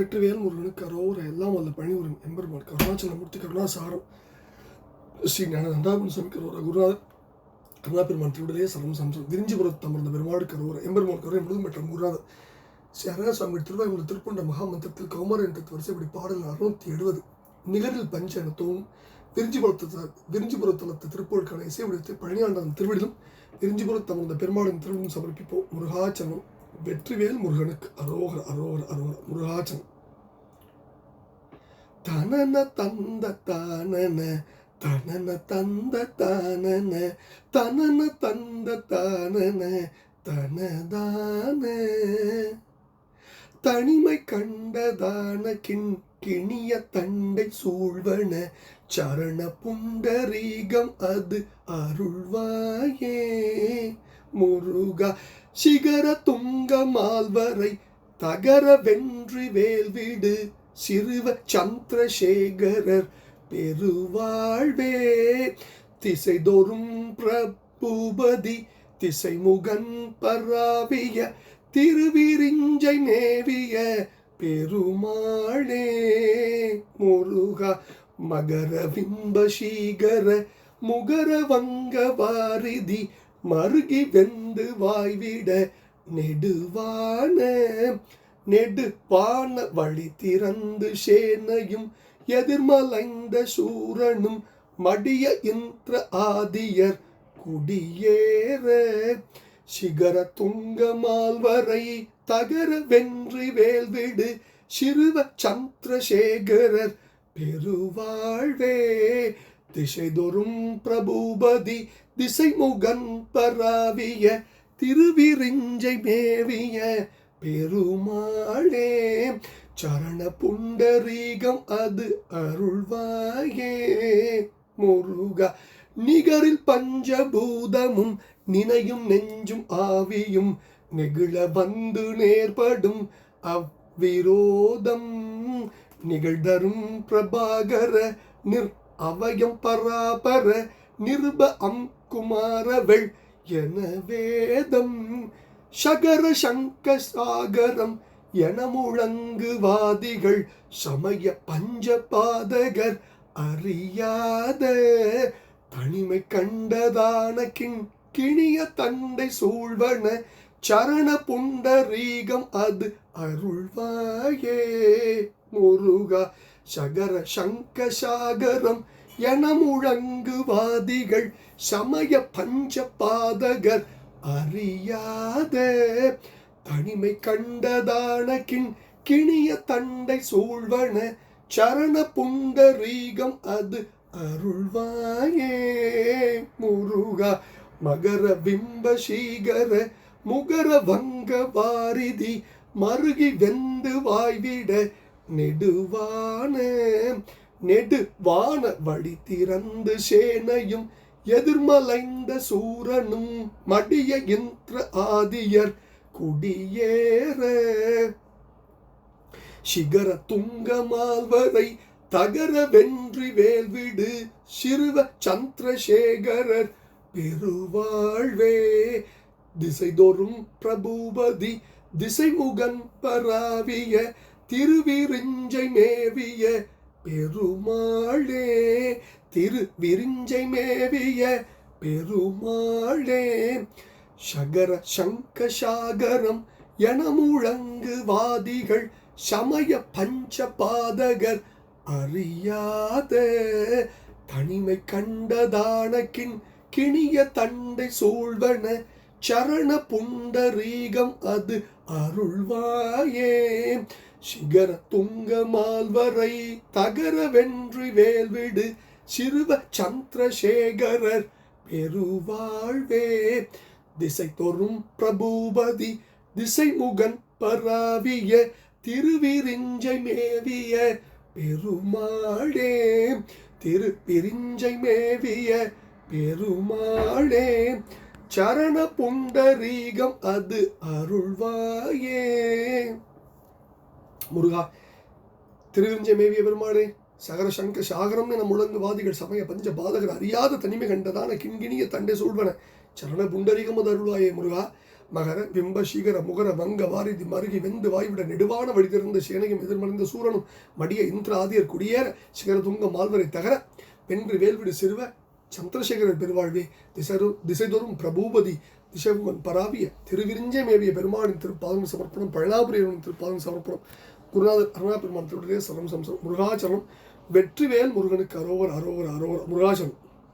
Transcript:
வெற்றிவேல் முருகனுக்கு அரோர எல்லாம் வல்ல பணிவுரன் எம்பெருமான் கருணாச்சலமூர்த்தி கருணாசாரம். ஸ்ரீ ஞான நந்தாபுரம் கரோர குருநாதர் கருணா பெருமான் திருவிடலே சரம் சம்சம் விரிஞ்சிபுரத்து அமர்ந்த பெருமாடு கரோர எம்பெருமான் கரோர முழுதும் பெற்ற குருநாதர் ஸ்ரீ அரங்க சுவாமி திருவாயூர் திருப்பண்ட மகாமந்திரத்தில் கௌமர் என்ற வரிசைப்படி பாடல் அறுநூத்தி எழுபது நிகரில் பஞ்ச எனத்தவும் விரிஞ்சிபுரத்து விரிஞ்சிபுரத்தலத்து திருப்பூருக்கான இசை வடிவத்தை பழனியாண்டவன் திருவிடிலும் விரிஞ்சிபுரத்து அமர்ந்த பெருமாளின் திருவிடும் சமர்ப்பிப்போம். முருகாச்சனம் வெற்றிவேல் முருகனுக்கு அரோகர் அரோகர் அரோகர். முருகாச்சன் தனன தந்த தானன தனன தந்த தானன தனன தந்த தானன தனதான. தனிமை கண்டதான கிண் கிணிய தண்டை சூழ்வன சரண புண்டரீகம் அது அருள்வாயே. முருகா சிகர துங்க மால்வரை தகர வென்றி வேல்விடு சிறுவ சந்திரசேகரர் பெருவாழ்வே. திசைதோறும் பிரபுபதி திசைமுகன் பராவிய திருவிரிஞ்சை மேவிய பெருமாளே. முருகா மகர பிம்பசீகர முகர வங்க வாரிதி மருகி வெந்து வாய்விட நெடுவான நெடுப்பான வழி திறந்து சேனையும் எதிர்மலைந்த சூரனும் மடிய இந்திர ஆதியர் குடியேற. சிகர துங்க மால்வரை தகர வென்றி வேல்விடு சிறுவ சந்திரசேகரர் பெருவாழ்வே. திசைதொரும் பிரபுபதி திசைமுகன் பராவிய திருவிரிஞ்சை மேவிய பெருமாளே சரண புண்டரீகம் அது அருள்வாயே. முருகா நிகரில் பஞ்சபூதமும் நினையும் நெஞ்சும் ஆவியும் நெகிழ வந்து நேர்படும் அவ்விரோதம். நிகழ்தரும் பிரபாகர நிற் அவயம் பராபர நிருப அங்குமாரவள் என வேதம். சகர சங்க சாகரம் என முழங்குவாதிகள் சமய பஞ்சபாதகர் அறியாத. தனிமை கண்டதான கிண் கிணிய தண்டை சூழ்வன சரண புண்டரீகம் அது அருள்வாயே. முருகா சகர சங்க சாகரம் என முழங்குவாதிகள் சமய பஞ்ச பாதகர் அறியாத. தனிமை கண்டதான கிண் கிணிய தண்டை சூழ்வன சரண புண்டரீகம் அது அருள்வாயே. முருகா மகர பிம்பசீகர முகர வங்க வாரிதி மருகி வெந்து வாய்விட நெடுவான. நெடுவான வழி திறந்து சேனையும் எதிர்மலைந்த சூரனும் மடிய இந்திர ஆதியர் குடியேற. சிகர துங்கமால்வரை தகர வென்றி வேல்விடு சிறுவ சந்திரசேகரர் பெருவாழ்வே. திசைதோறும் பிரபுபதி திசைமுகன் பராவிய திருவிருஞ்சை மேவிய பெருமாளே திருவிரிஞ்சை மேவிய பெருமாளே சகர சங்க சாகரம் என முழங்குவாதிகள் சமய பஞ்ச பாதகர் அறியாத தனிமை கண்டதான கிணிய தண்டை சூழ்வன சரண புண்டரீகம் அது அருள்வாயே. சிகர துங்க மால்வரை தகர வென்று வேல்விடு சிறுவ சந்திரசேகரர் பெருவாழ்வே. திசை தொறும் பிரபுபதி திசைமுகன் பராவிய திருவிரிஞ்சை மேவிய பெருமாளே. திருப்பிரிஞ்சை மேவிய பெருமாளே. சரண புண்டரீகம் அது அருள்வாயே. முருகா திருவிஞ்ச மேவிய பெருமாளே சகர சங்க நம் என முழங்குவாதிகள் சமய பஞ்ச பாதகர் அறியாத தனிமை கண்டதான கிண்கிணிய தண்டை சூழ்வன சரண புண்டரிகமது அருளாயே முருகா. மகர பிம்ப சீகர முகர மங்க வாரிதி மருகி வெந்து வாய்விட நெடுவான வழி திறந்த சேனையும் எதிர்மறைந்த சூரனும் மடிய இந்திர ஆதியர் குடியேற சிகர துங்க மால்வரை தகர வென்று வேல்விடு சிறுவ சந்திரசேகரர் பெருவாழ்வே. திசரு திசைதொரும் பிரபூபதி திசைவன் பராவிய திருவிரிஞ்சை மேவிய பெருமானின் திருப்பாதம் சமர்ப்பணம் பழனாபுரியவன் திருப்பாதம் சமர்ப்பணம் குருநாதர் அருணா பெருமான் திருடைய சம்சம் முருகாச்சரணம் வெற்றிவேல் முருகனுக்கு அரோவர் அரோவர் அரோவர் முருகாச்சரணம்